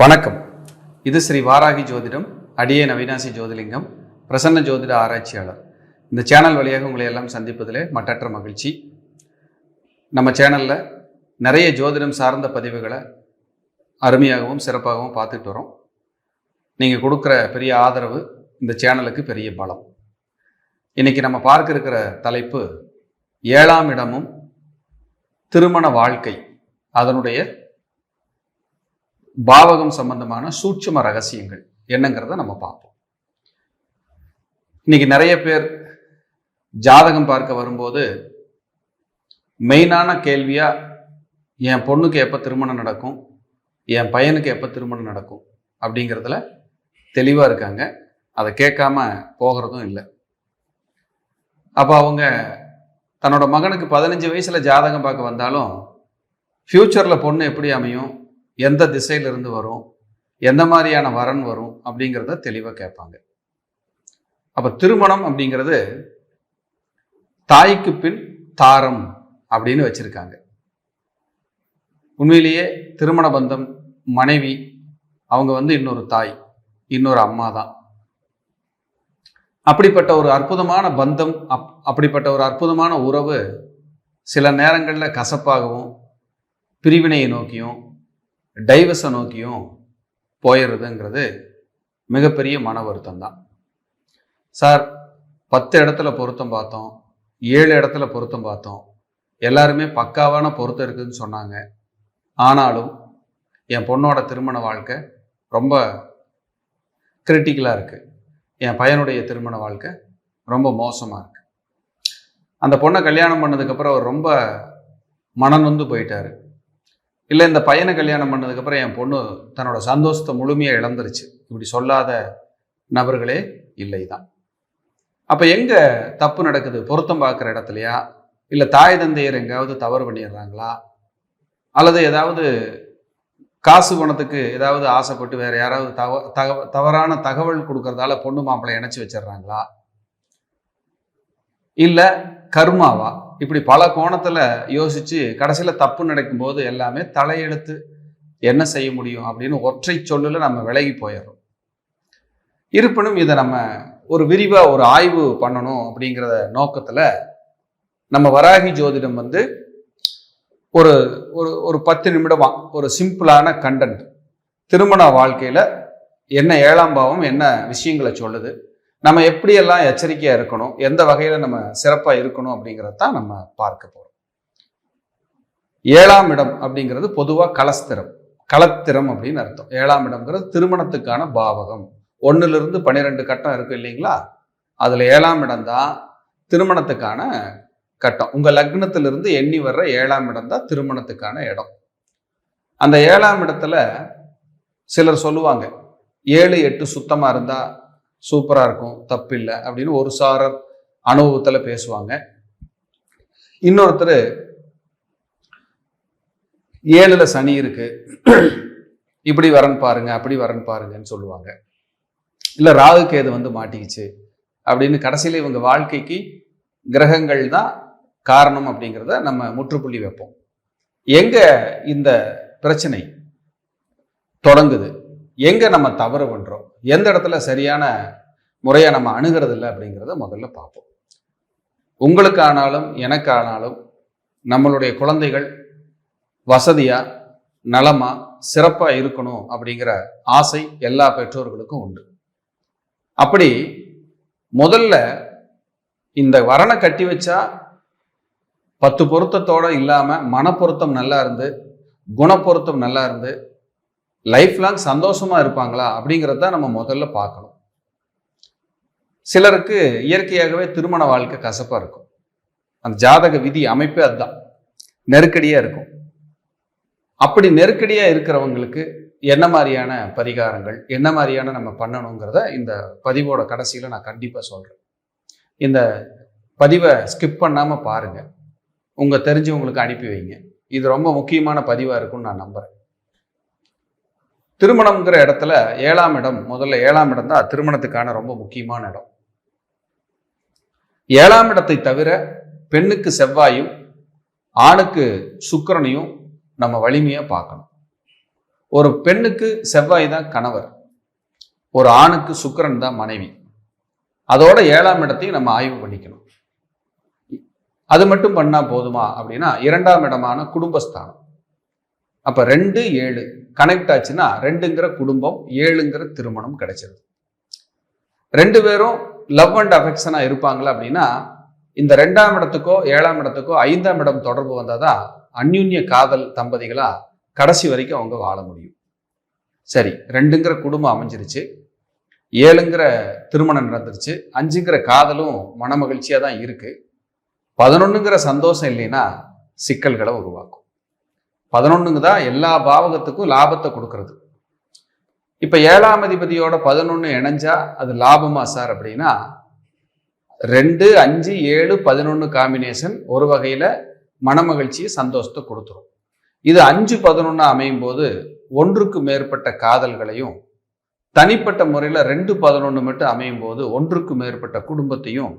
வணக்கம். இது ஸ்ரீ வாராகி ஜோதிடம் அடியே நவீனாசி ஜோதிலிங்கம் பிரசன்ன ஜோதிட ஆராய்ச்சியாளர். இந்த சேனல் வழியாக உங்களை எல்லாம் சந்திப்பதிலே மட்டற்ற மகிழ்ச்சி. நம்ம சேனலில் நிறைய ஜோதிடம் சார்ந்த பதிவுகளை அருமையாகவும் சிறப்பாகவும் பார்த்துட்டு வரோம். நீங்கள் கொடுக்குற பெரிய ஆதரவு இந்த சேனலுக்கு பெரிய பலம். இன்னைக்கு நம்ம பார்க்க இருக்கிற தலைப்பு ஏழாம் இடமும் திருமண வாழ்க்கை அதனுடைய பாவகம் சம்பந்தமான சூட்சும ரகசியங்கள் என்னங்கிறத நம்ம பார்ப்போம். இன்னைக்கு நிறைய பேர் ஜாதகம் பார்க்க வரும்போது மெயினான கேள்வியா என் பொண்ணுக்கு எப்போ திருமணம் நடக்கும் என் பையனுக்கு எப்போ திருமணம் நடக்கும் அப்படிங்கிறதுல தெளிவாக இருக்காங்க. அதை கேட்காம போகிறதும் இல்லை. அப்போ அவங்க தன்னோட மகனுக்கு பதினஞ்சு வயசில் ஜாதகம் பார்க்க வந்தாலும் ஃப்யூச்சரில் பொண்ணு எப்படி அமையும்? எந்த திசையிலிருந்து வரும்? எந்த மாதிரியான வரன் வரும்? அப்படிங்கிறத தெளிவாக கேட்பாங்க. அப்போ திருமணம் அப்படிங்கிறது தாய்க்கு பின் தாரம் அப்படின்னு வச்சுருக்காங்க. உண்மையிலேயே திருமண பந்தம் மனைவி அவங்க வந்து இன்னொரு தாய் இன்னொரு அம்மா தான். அப்படிப்பட்ட ஒரு அற்புதமான பந்தம் அப் அப்படிப்பட்ட ஒரு அற்புதமான உறவு சில நேரங்களில் கசப்பாகவும் பிரிவினையை நோக்கியும் டைவர்ஸை நோக்கியும் போயிடுறதுங்கிறது மிகப்பெரிய மன வருத்தம் தான். சார் பத்து இடத்துல பொருத்தம் பார்த்தோம் ஏழு இடத்துல பொருத்தம் பார்த்தோம் எல்லாருமே பக்காவான பொருத்தம் இருக்குதுன்னு சொன்னாங்க. ஆனாலும் என் பொண்ணோட திருமண வாழ்க்கை ரொம்ப கிரிட்டிக்கலாக இருக்குது என் பையனுடைய திருமண வாழ்க்கை ரொம்ப மோசமாக இருக்குது அந்த பொண்ணை கல்யாணம் பண்ணதுக்கப்புறம் அவர் ரொம்ப மனநொந்து போயிட்டாரு. இல்லை இந்த பையனை கல்யாணம் பண்ணதுக்கப்புறம் என் பொண்ணு தன்னோட சந்தோஷத்தை முழுமையாக இழந்துருச்சு. இப்படி சொல்லாத நபர்களே இல்லை தான் அப்போ எங்கே தப்பு நடக்குது? பொருத்தம் பார்க்குற இடத்துலையா? இல்லை தாய் தந்தையர் எங்கேயாவது தவறு பண்ணிடுறாங்களா? அல்லது ஏதாவது காசு பணத்துக்கு ஏதாவது ஆசைப்பட்டு வேறு யாராவது தவ தக தவறான தகவல் கொடுக்கறதால பொண்ணு மாப்பிள்ளை இணைச்சி வச்சிடுறாங்களா? இல்லை கர்மாவா? இப்படி பல கோணத்தில் யோசிச்சு கடைசியில் தப்பு நடக்கும்போது எல்லாமே தலையெடுத்து என்ன செய்ய முடியும் அப்படின்னு ஒற்றை சொல்லில் நம்ம விலகி போயிடுறோம். இருப்பினும் இதை நம்ம ஒரு விரிவாக ஒரு ஆய்வு பண்ணணும் அப்படிங்கிற நோக்கத்தில் நம்ம வராகி ஜோதிடம் வந்து ஒரு ஒரு ஒரு பத்து நிமிடமா ஒரு சிம்பிளான கண்டென்ட் திருமண வாழ்க்கையில் என்ன ஏழாம் பாவம் என்ன விஷயங்களை சொல்லுது? நம்ம எப்படியெல்லாம் எச்சரிக்கையாக இருக்கணும் எந்த வகையில் நம்ம சிறப்பாக இருக்கணும் அப்படிங்கிறத தான் நம்ம பார்க்க போகிறோம் ஏழாம் இடம் அப்படிங்கிறது பொதுவாக கலஸ்திரம். கலத்திரம் அப்படின்னு அர்த்தம். ஏழாம் இடம்ங்கிறது திருமணத்துக்கான பாவகம். ஒண்ணுல இருந்து பன்னிரெண்டு கட்டம் இருக்கும் இல்லைங்களா? அதுல ஏழாம் இடம் தான் திருமணத்துக்கான கட்டம். உங்கள் லக்னத்திலிருந்து எண்ணி வர்ற ஏழாம் இடம் தான் திருமணத்துக்கான இடம். அந்த ஏழாம் இடத்துல சிலர் சொல்லுவாங்க ஏழு எட்டு சுத்தமா இருந்தால் சூப்பராக இருக்கும் தப்பில்லை அப்படின்னு ஒரு சாரர் அனுபவத்தில் பேசுவாங்க. இன்னொருத்தர் ஏழுல சனி இருக்கு. இப்படி வரன் பாருங்க அப்படி வரன் பாருங்கன்னு சொல்லுவாங்க. இல்லை ராகு கேது வந்து மாட்டிக்கிச்சு அப்படின்னு கடைசியில இவங்க வாழ்க்கைக்கு கிரகங்கள் தான் காரணம் அப்படிங்கிறத நம்ம முற்றுப்புள்ளி வைப்போம். எங்கே இந்த பிரச்சனை தொடங்குது? எங்கே நம்ம தவறு பண்ணுறோம் எந்த இடத்துல சரியான முறையை நம்ம அணுகிறது இல்லை அப்படிங்கிறத முதல்ல பார்ப்போம். உங்களுக்கானாலும் எனக்கானாலும் நம்மளுடைய குழந்தைகள் வசதியாக நலமாக சிறப்பாக இருக்கணும் அப்படிங்கிற ஆசை எல்லா பெற்றோர்களுக்கும் உண்டு. அப்படி முதல்ல இந்த வரனை கட்டி வச்சா பத்து பொருத்தத்தோடு இல்லாமல் மனப்பொருத்தம் நல்லா இருந்து குணப்பொருத்தம் நல்லா இருந்து லைஃப் லாங் சந்தோஷமாக இருப்பாங்களா? அப்படிங்கிறத தான் நம்ம முதல்ல பார்க்கணும். சிலருக்கு இயற்கையாகவே திருமண வாழ்க்கை கசப்பாக இருக்கும். அந்த ஜாதக விதி அமைப்பே அதுதான். நெருக்கடியாக இருக்கும். அப்படி நெருக்கடியாக இருக்கிறவங்களுக்கு என்ன மாதிரியான பரிகாரங்கள் என்ன மாதிரியான நம்ம பண்ணணுங்கிறத இந்த பதிவோட கடைசியில் நான் கண்டிப்பாக சொல்கிறேன் இந்த பதிவை ஸ்கிப் பண்ணாமல் பாருங்கள் உங்கள் தெரிஞ்சவங்களுக்கு அனுப்பி வைங்க. இது ரொம்ப முக்கியமான பதிவாக இருக்கும்னு நான் நம்புகிறேன் திருமணம்ங்கிற இடத்துல ஏழாம் இடம் முதல்ல ஏழாம் இடம் தான் திருமணத்துக்கான ரொம்ப முக்கியமான இடம். ஏழாம் இடத்தை தவிர பெண்ணுக்கு செவ்வாயும் ஆணுக்கு சுக்கிரனையும் நம்ம வலிமையாக பார்க்கணும். ஒரு பெண்ணுக்கு செவ்வாய் தான் கணவர் ஒரு ஆணுக்கு சுக்கிரன் தான் மனைவி. அதோட ஏழாம் இடத்தையும் நம்ம ஆய்வு பண்ணிக்கணும். அது மட்டும் பண்ணால் போதுமா அப்படின்னா இரண்டாம் இடமான குடும்பஸ்தானம். அப்போ ரெண்டு ஏழு. கனெக்ட் ஆச்சுன்னா ரெண்டுங்கிற குடும்பம் ஏழுங்கிற திருமணம் கிடைச்சிருது. ரெண்டு பேரும் லவ் அண்ட் அஃபெக்ஷனாக இருப்பாங்களா அப்படின்னா இந்த ரெண்டாம் இடத்துக்கோ ஏழாம் இடத்துக்கோ ஐந்தாம் இடம் தொடர்பு வந்தால் தான் அந்யுன்ய காதல் தம்பதிகளாக கடைசி வரைக்கும் அவங்க வாழ முடியும். சரி ரெண்டுங்கிற குடும்பம் அமைஞ்சிருச்சு. ஏழுங்கிற திருமணம் நடந்துருச்சு. அஞ்சுங்கிற காதலும் மனமகிழ்ச்சியாக தான் இருக்குது பதினொன்றுங்கிற சந்தோஷம் இல்லைன்னா சிக்கல்களை உருவாக்கும். பதினொன்றுங்க தான் எல்லா பாவகத்துக்கும் லாபத்தை கொடுக்கறது. இப்போ ஏழாம் அதிபதியோட பதினொன்று இணைஞ்சா அது லாபமா சார் அப்படின்னா ரெண்டு அஞ்சு ஏழு பதினொன்று காம்பினேஷன் ஒரு வகையில் மனமகிழ்ச்சியை சந்தோஷத்தை கொடுத்துரும். இது அஞ்சு பதினொன்று அமையும் போது ஒன்றுக்கு மேற்பட்ட காதல்களையும் தனிப்பட்ட முறையில் ரெண்டு பதினொன்று மட்டும் அமையும் போது ஒன்றுக்கு மேற்பட்ட குடும்பத்தையும்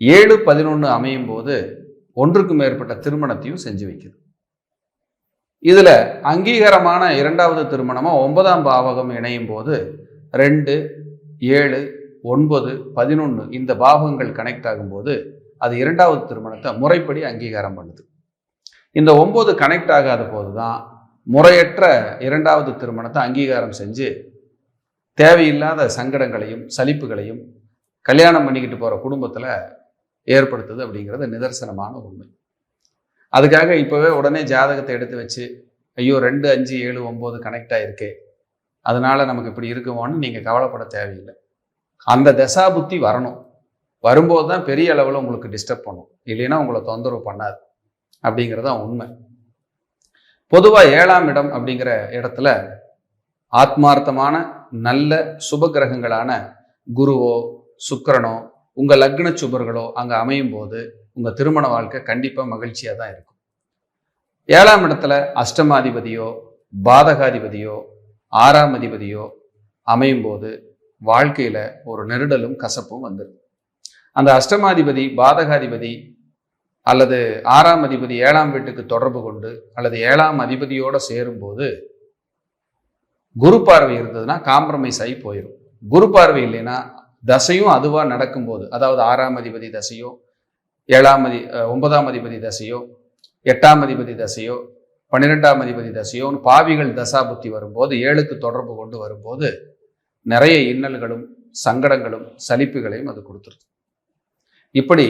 ஏழு பதினொன்று அமையும் போது ஒன்றுக்கு மேற்பட்ட திருமணத்தையும் செஞ்சு வைக்குது. இதில் அங்கீகாரமான இரண்டாவது திருமணமாக ஒன்பதாம் பாவகம் இணையும் போது ரெண்டு ஏழு ஒன்பது பதினொன்று இந்த பாவகங்கள் கனெக்ட் ஆகும்போது அது இரண்டாவது திருமணத்தை முறைப்படி அங்கீகாரம் பண்ணுது. இந்த ஒம்பது கனெக்ட் ஆகாத போது தான் முறையற்ற இரண்டாவது திருமணத்தை அங்கீகாரம் செஞ்சு தேவையில்லாத சங்கடங்களையும் சலிப்புகளையும் கல்யாணம் பண்ணிக்கிட்டு போகிற குடும்பத்தில் ஏற்படுத்துது அப்படிங்கிறது நிதர்சனமான உண்மை. அதுக்காக இப்போவே உடனே ஜாதகத்தை எடுத்து வச்சு ஐயோ ரெண்டு அஞ்சு ஏழு ஒம்பது கனெக்ட் ஆகிருக்கு அதனால் நமக்கு இப்படி இருக்குமோன்னு நீங்கள் கவலைப்பட தேவையில்லை. அந்த தசா புத்தி வரணும். வரும்போது தான் பெரிய அளவில் உங்களுக்கு டிஸ்டர்ப் பண்ணும். இல்லைன்னா உங்களை தொந்தரவு பண்ணாது. அப்படிங்கிறது தான் உண்மை. பொதுவாக ஏழாம் இடம் அப்படிங்கிற இடத்துல ஆத்மார்த்தமான நல்ல சுப கிரகங்களான குருவோ சுக்கரனோ உங்கள் லக்ன சுபர்களோ அங்கே அமையும் போது உங்கள் திருமண வாழ்க்கை கண்டிப்பாக மகிழ்ச்சியாக தான் இருக்கும். ஏழாம் இடத்துல அஷ்டமாதிபதியோ பாதகாதிபதியோ ஆறாம் அதிபதியோ அமையும் போது வாழ்க்கையில் ஒரு நெருடலும் கசப்பும் வந்துடும் அந்த அஷ்டமாதிபதி பாதகாதிபதி அல்லது ஆறாம் அதிபதி ஏழாம் வீட்டுக்கு தொடர்பு கொண்டு அல்லது ஏழாம் அதிபதியோடு சேரும்போது குரு பார்வை இருந்ததுன்னா காம்ப்ரமைஸ் ஆகி போயிடும் குரு பார்வை இல்லைன்னா தசையும் அதுவாக நடக்கும்போது அதாவது ஆறாம் அதிபதி தசையோ ஏழாம் அதி ஒன்பதாம் அதிபதி தசையோ எட்டாம் அதிபதி தசையோ பன்னிரெண்டாம் அதிபதி தசையோன்னு பாவிகள் தசா புத்தி வரும்போது ஏழுக்கு தொடர்பு கொண்டு வரும்போது நிறைய இன்னல்களும் சங்கடங்களும் சலிப்புகளையும் அது கொடுத்துருது. இப்படி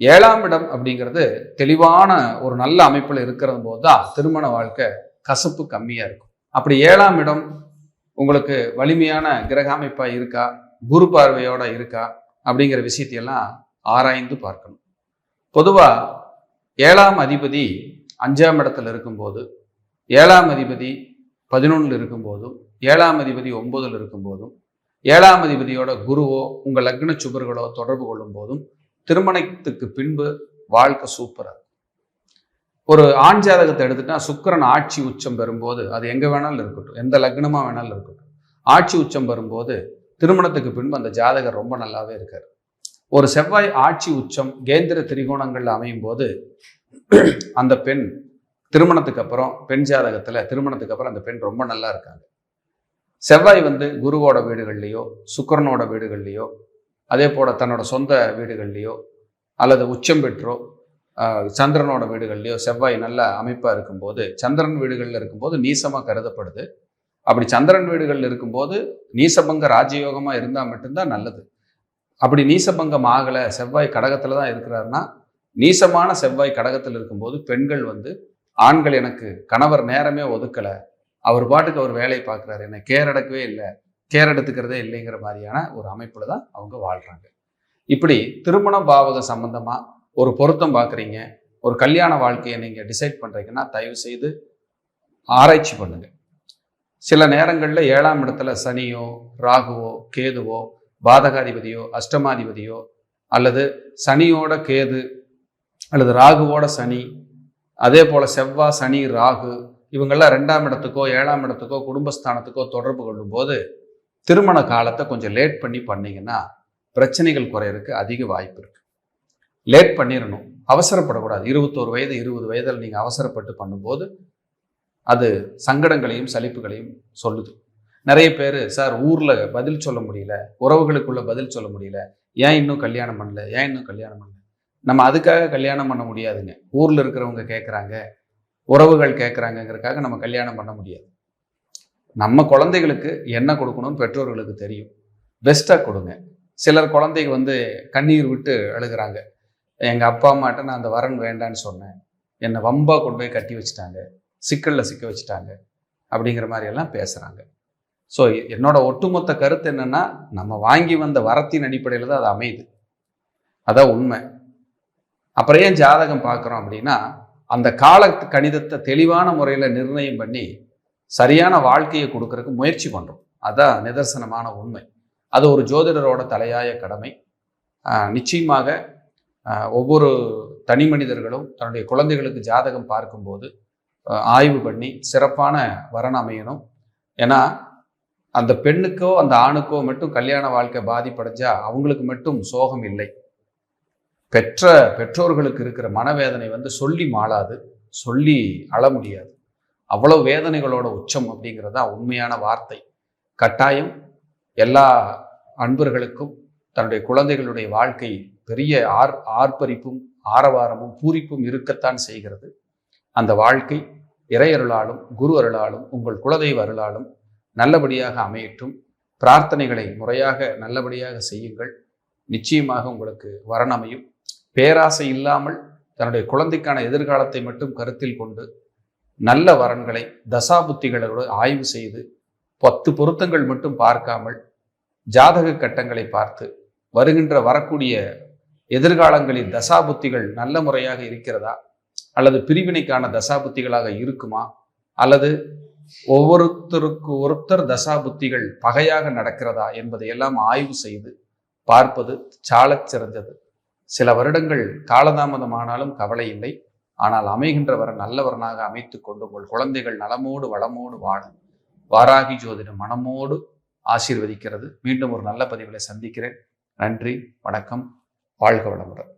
ஏழாம் இடம் அப்படிங்கிறது தெளிவான ஒரு நல்ல அமைப்பில் இருக்கிற போது தான் திருமண வாழ்க்கை கசப்பு கம்மியாக இருக்கும். அப்படி ஏழாம் இடம் உங்களுக்கு வலிமையான கிரக அமைப்பாக இருக்கா? குரு பார்வையோட இருக்கா? அப்படிங்கிற விஷயத்தையெல்லாம் ஆராய்ந்து பார்க்கணும். பொதுவாக ஏழாம் அதிபதி அஞ்சாம் இடத்துல இருக்கும்போது ஏழாம் அதிபதி பதினொன்றில் இருக்கும்போதும் ஏழாம் அதிபதி ஒன்பதில் இருக்கும்போதும் ஏழாம் அதிபதியோட குருவோ உங்கள் லக்ன சுபர்களோ தொடர்பு கொள்ளும் போதும் திருமணத்துக்கு பின்பு வாழ்க்கை சூப்பராக ஒரு ஆண் ஜாதகத்தை எடுத்துட்டா சுக்கிரன் ஆட்சி உச்சம் பெறும்போது அது எங்கே வேணாலும் இருக்கட்டும் எந்த லக்னமாக வேணாலும் இருக்கட்டும் ஆட்சி உச்சம் பெறும்போது திருமணத்துக்கு பின்பு அந்த ஜாதகர் ரொம்ப நல்லாவே இருக்கார். ஒரு செவ்வாய் ஆட்சி உச்சம் கேந்திர திரிகோணங்கள்ல அமையும் போது அந்த பெண் திருமணத்துக்கு அப்புறம் பெண் ஜாதகத்துல திருமணத்துக்கு அப்புறம் அந்த பெண் ரொம்ப நல்லா இருக்காங்க. செவ்வாய் வந்து குருவோட வீடுகள்லையோ சுக்கரனோட வீடுகள்லையோ அதே போல தன்னோட சொந்த வீடுகள்லையோ அல்லது உச்சம் பெற்றோ சந்திரனோட வீடுகள்லையோ செவ்வாய் நல்ல அமைப்பாக இருக்கும்போது சந்திரன் வீடுகளில் இருக்கும்போது நீசமாக கருதப்படுது. அப்படி சந்திரன் வீடுகளில் இருக்கும்போது நீசபங்க ராஜயோகமாக இருந்தால் மட்டும்தான் நல்லது. அப்படி நீசபங்கம் ஆகலை செவ்வாய் கடகத்தில் தான் இருக்கிறாருன்னா நீசமான செவ்வாய் கடகத்தில் இருக்கும்போது பெண்கள் வந்து ஆண்கள் எனக்கு கணவர் நேரமே ஒதுக்கலை அவர் பாட்டுக்கு அவர் வேலையை பார்க்குறாரு என்னை கேர் எடுக்கவே இல்லை கேர் எடுத்துக்கிறதே இல்லைங்கிற மாதிரியான ஒரு அமைப்பில் தான் அவங்க வாழ்கிறாங்க இப்படி திருமண பாவக சம்பந்தமாக ஒரு பொருத்தம் பார்க்குறீங்க ஒரு கல்யாண வாழ்க்கையை நீங்கள் டிசைட் பண்ணுறீங்கன்னா தயவு செய்து ஆராய்ச்சி பண்ணுங்கள் சில நேரங்களில் ஏழாம் இடத்துல சனியோ ராகுவோ கேதுவோ பாதகாதிபதியோ அஷ்டமாதிபதியோ அல்லது சனியோட கேது அல்லது ராகுவோட சனி அதே போல் செவ்வாய் சனி ராகு இவங்கெல்லாம் ரெண்டாம் இடத்துக்கோ ஏழாம் இடத்துக்கோ குடும்பஸ்தானத்துக்கோ தொடர்பு கொள்ளும்போது திருமண காலத்தை கொஞ்சம் லேட் பண்ணி பண்ணிங்கன்னா பிரச்சனைகள் குறையறதுக்கு அதிக வாய்ப்பு இருக்குது லேட் பண்ணிடணும் அவசரப்படக்கூடாது. இருபத்தோரு வயது இருபது வயதில் நீங்கள் அவசரப்பட்டு பண்ணும்போது அது சங்கடங்களையும் சலிப்புகளையும் சொல்லுது. நிறைய பேர் சார் ஊரில் பதில் சொல்ல முடியல. உறவுகளுக்குள்ள பதில் சொல்ல முடியல. ஏன் இன்னும் கல்யாணம் பண்ணல? ஏன் இன்னும் கல்யாணம் பண்ணல? நம்ம அதுக்காக கல்யாணம் பண்ண முடியாதுங்க. ஊரில் இருக்கிறவங்க கேட்குறாங்க உறவுகள் கேட்குறாங்கங்கிறதுக்காக நம்ம கல்யாணம் பண்ண முடியாது. நம்ம குழந்தைகளுக்கு என்ன கொடுக்கணும்னு பெற்றோர்களுக்கு தெரியும். பெஸ்ட்டாக கொடுங்க. சிலர் குழந்தைங்க வந்து கண்ணீர் விட்டு அழுகிறாங்க. எங்கள் அப்பா அம்மாட்ட நான் அந்த வரன் வேண்டான்னு சொன்னேன். என்னை வம்பாக கொண்டு போய் கட்டி வச்சுட்டாங்க. சிக்கலில் சிக்க வச்சுட்டாங்க. அப்படிங்கிற மாதிரியெல்லாம் பேசுகிறாங்க ஸோ என்னோட ஒட்டுமொத்த கருத்து என்னன்னா நம்ம வாங்கி வந்த வரத்தின் அடிப்படையில் தான் அது அமையுது. அதான் உண்மை. அப்புறம் ஏன் ஜாதகம் பார்க்குறோம் அப்படின்னா அந்த கால கணிதத்தை தெளிவான முறையில் நிர்ணயம் பண்ணி சரியான வாழ்க்கையை கொடுக்கறதுக்கு முயற்சி பண்ணுறோம் அதான் நிதர்சனமான உண்மை. அது ஒரு ஜோதிடரோட தலையாய கடமை. நிச்சயமாக ஒவ்வொரு தனி மனிதர்களும் தன்னுடைய குழந்தைகளுக்கு ஜாதகம் பார்க்கும்போது ஆய்வு பண்ணி சிறப்பான வரன் அமையணும். ஏன்னா அந்த பெண்ணுக்கோ அந்த ஆணுக்கோ மட்டும் கல்யாண வாழ்க்கை பாதிப்படைஞ்சா அவங்களுக்கு மட்டும் சோகம் இல்லை. பெற்ற பெற்றோர்களுக்கு இருக்கிற மனவேதனை வந்து சொல்லி மாளாது சொல்லி அழ முடியாது. அவ்வளவு வேதனைகளோட உச்சம் அப்படிங்கிறது தான் உண்மையான வார்த்தை. கட்டாயம் எல்லா அன்பர்களுக்கும் தன்னுடைய குழந்தைகளுடைய வாழ்க்கை பெரிய ஆர் ஆர்ப்பரிப்பும் ஆரவாரமும் பூரிப்பும் இருக்கத்தான் செய்கிறது. அந்த வாழ்க்கை இறையருளாலும் குரு அருளாலும் உங்கள் குலதெய்வ அருளாலும் நல்லபடியாக அமையட்டும். பிரார்த்தனைகளை முறையாக நல்லபடியாக செய்யுங்கள். நிச்சயமாக உங்களுக்கு வரணமையும் பேராசை இல்லாமல் தன்னுடைய குழந்தைக்கான எதிர்காலத்தை மட்டும் கருத்தில் கொண்டு நல்ல வரன்களை தசாபுத்திகளோடு ஆய்வு செய்து பத்து பொருத்தங்கள் மட்டும் பார்க்காமல் ஜாதக கட்டங்களை பார்த்து வருகின்ற வரக்கூடிய எதிர்காலங்களில் தசாபுத்திகள் நல்ல முறையாக இருக்கிறதா? அல்லது பிரிவினைக்கான தசாபுத்திகளாக இருக்குமா? அல்லது ஒவ்வொருத்தருக்கு ஒருத்தர் தசா புத்திகள் பகையாக நடக்கிறதா என்பதை எல்லாம் ஆய்வு செய்து பார்ப்பது சாலச் சிறந்தது. சில வருடங்கள் காலதாமதமானாலும் கவலை இல்லை. ஆனால் அமைகின்றவரை நல்லவரனாக அமைத்துக் கொண்டு உங்கள் குழந்தைகள் நலமோடு வளமோடு வாழும். வாராகி ஜோதிடம் மனமோடு ஆசீர்வதிக்கிறது. மீண்டும் ஒரு நல்ல பதிவில் சந்திக்கிறேன். நன்றி வணக்கம். வாழ்க வளமுடன்.